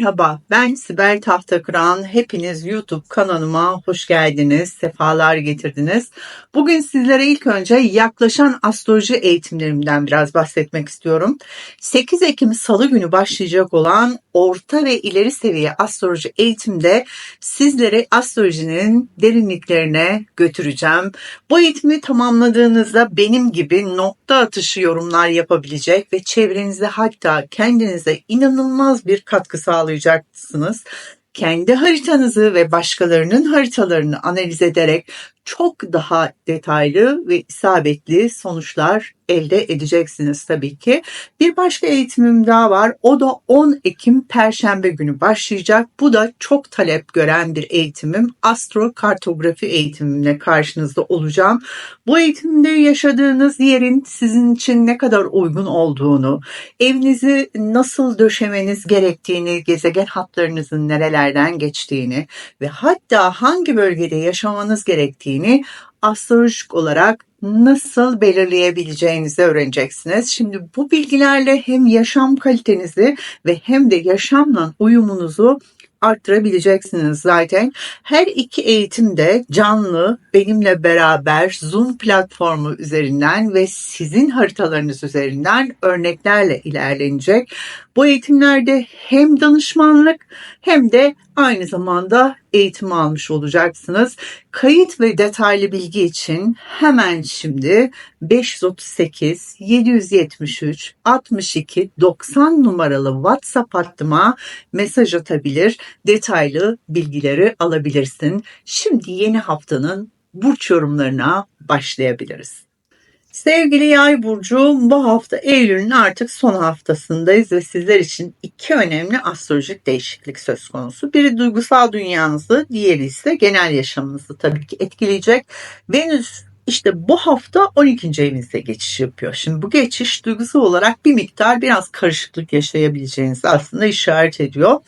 Merhaba, ben Sibel Tahtakıran. Hepiniz YouTube kanalıma hoş geldiniz, sefalar getirdiniz. Bugün sizlere ilk önce yaklaşan astroloji eğitimlerimden biraz bahsetmek istiyorum. 8 Ekim Salı günü başlayacak olan orta ve ileri seviye astroloji eğitimde sizleri astrolojinin derinliklerine götüreceğim. Bu eğitimi tamamladığınızda benim gibi nokta atışı yorumlar yapabilecek ve çevrenize hatta kendinize inanılmaz bir katkı sağlayacaksınız. Kendi haritanızı ve başkalarının haritalarını analiz ederek çok daha detaylı ve isabetli sonuçlar elde edeceksiniz tabii ki. Bir başka eğitimim daha var. O da 10 Ekim Perşembe günü başlayacak. Bu da çok talep gören bir eğitimim. Astrokartografi eğitimimle karşınızda olacağım. Bu eğitimde yaşadığınız yerin sizin için ne kadar uygun olduğunu, evinizi nasıl döşemeniz gerektiğini, gezegen hatlarınızın nerelerden geçtiğini ve hatta hangi bölgede yaşamanız gerektiğini astrolojik olarak nasıl belirleyebileceğinizi öğreneceksiniz. Şimdi bu bilgilerle hem yaşam kalitenizi ve hem de yaşamla uyumunuzu arttırabileceksiniz zaten. Her iki eğitimde canlı benimle beraber Zoom platformu üzerinden ve sizin haritalarınız üzerinden örneklerle ilerlenecek. Bu eğitimlerde hem danışmanlık hem de aynı zamanda eğitim almış olacaksınız. Kayıt ve detaylı bilgi için hemen şimdi 538 773 62 90 numaralı WhatsApp hattıma mesaj atabilir. Detaylı bilgileri alabilirsin. Şimdi yeni haftanın burç yorumlarına başlayabiliriz. Sevgili Yay burcu, bu hafta Eylül'ün artık son haftasındayız ve sizler için iki önemli astrolojik değişiklik söz konusu. Biri duygusal dünyanızı, diğeri ise genel yaşamınızı tabii ki etkileyecek. Venüs işte bu hafta 12. evinizde geçiş yapıyor. Şimdi bu geçiş duygusal olarak bir miktar biraz karışıklık yaşayabileceğinizi aslında işaret ediyor.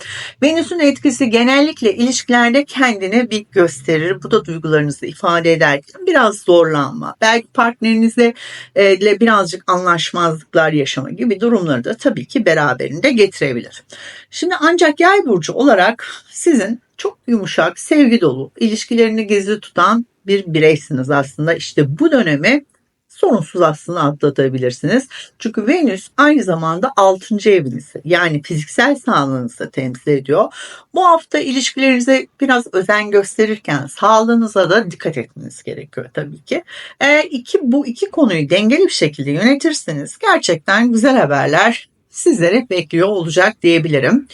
Venüs'ün etkisi genellikle ilişkilerde kendine bir gösterir. Bu da duygularınızı ifade ederken biraz zorlanma, belki partnerinizle e, birazcık anlaşmazlıklar yaşama gibi durumları da tabii ki beraberinde getirebilir. Şimdi ancak yay burcu olarak sizin çok yumuşak, sevgi dolu, ilişkilerini gizli tutan bir bireysiniz aslında. İşte bu dönemi sorunsuz aslında atlatabilirsiniz. Çünkü Venüs aynı zamanda 6. evinizi yani fiziksel sağlığınızı temsil ediyor. Bu hafta ilişkilerinize biraz özen gösterirken sağlığınıza da dikkat etmeniz gerekiyor tabii ki. Eğer iki, bu iki konuyu dengeli bir şekilde yönetirseniz gerçekten güzel haberler sizlere bekliyor olacak diyebilirim.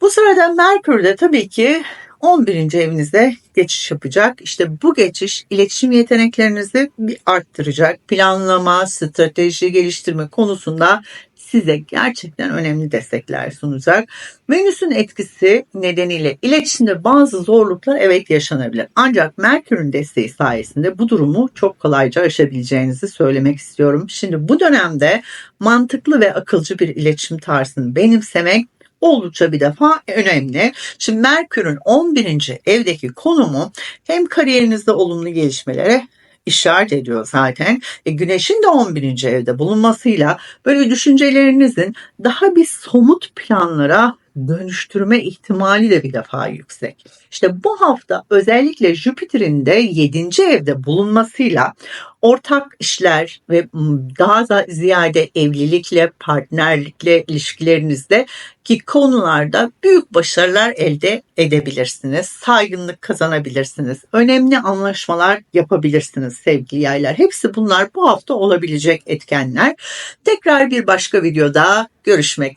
Bu sırada Merkür de tabii ki 11. evinizde geçiş yapacak. İşte bu geçiş iletişim yeteneklerinizi bir arttıracak. Planlama, strateji geliştirme konusunda size gerçekten önemli destekler sunacak. Venüs'ün etkisi nedeniyle iletişimde bazı zorluklar evet yaşanabilir. Ancak Merkür'ün desteği sayesinde bu durumu çok kolayca aşabileceğinizi söylemek istiyorum. Şimdi bu dönemde mantıklı ve akılcı bir iletişim tarzını benimsemek oldukça bir defa önemli. Şimdi Merkür'ün 11. evdeki konumu hem kariyerinizde olumlu gelişmelere işaret ediyor zaten. E, güneşin de 11. evde bulunmasıyla böyle düşüncelerinizin daha bir somut planlara dönüştürme ihtimali de bir defa yüksek. İşte bu hafta özellikle Jüpiter'in de 7. evde bulunmasıyla ortak işler ve daha da ziyade evlilikle, partnerlikle ilişkilerinizde ki konularda büyük başarılar elde edebilirsiniz. Saygınlık kazanabilirsiniz. Önemli anlaşmalar yapabilirsiniz sevgili yaylar. Hepsi bunlar bu hafta olabilecek etkenler. Tekrar bir başka videoda görüşmek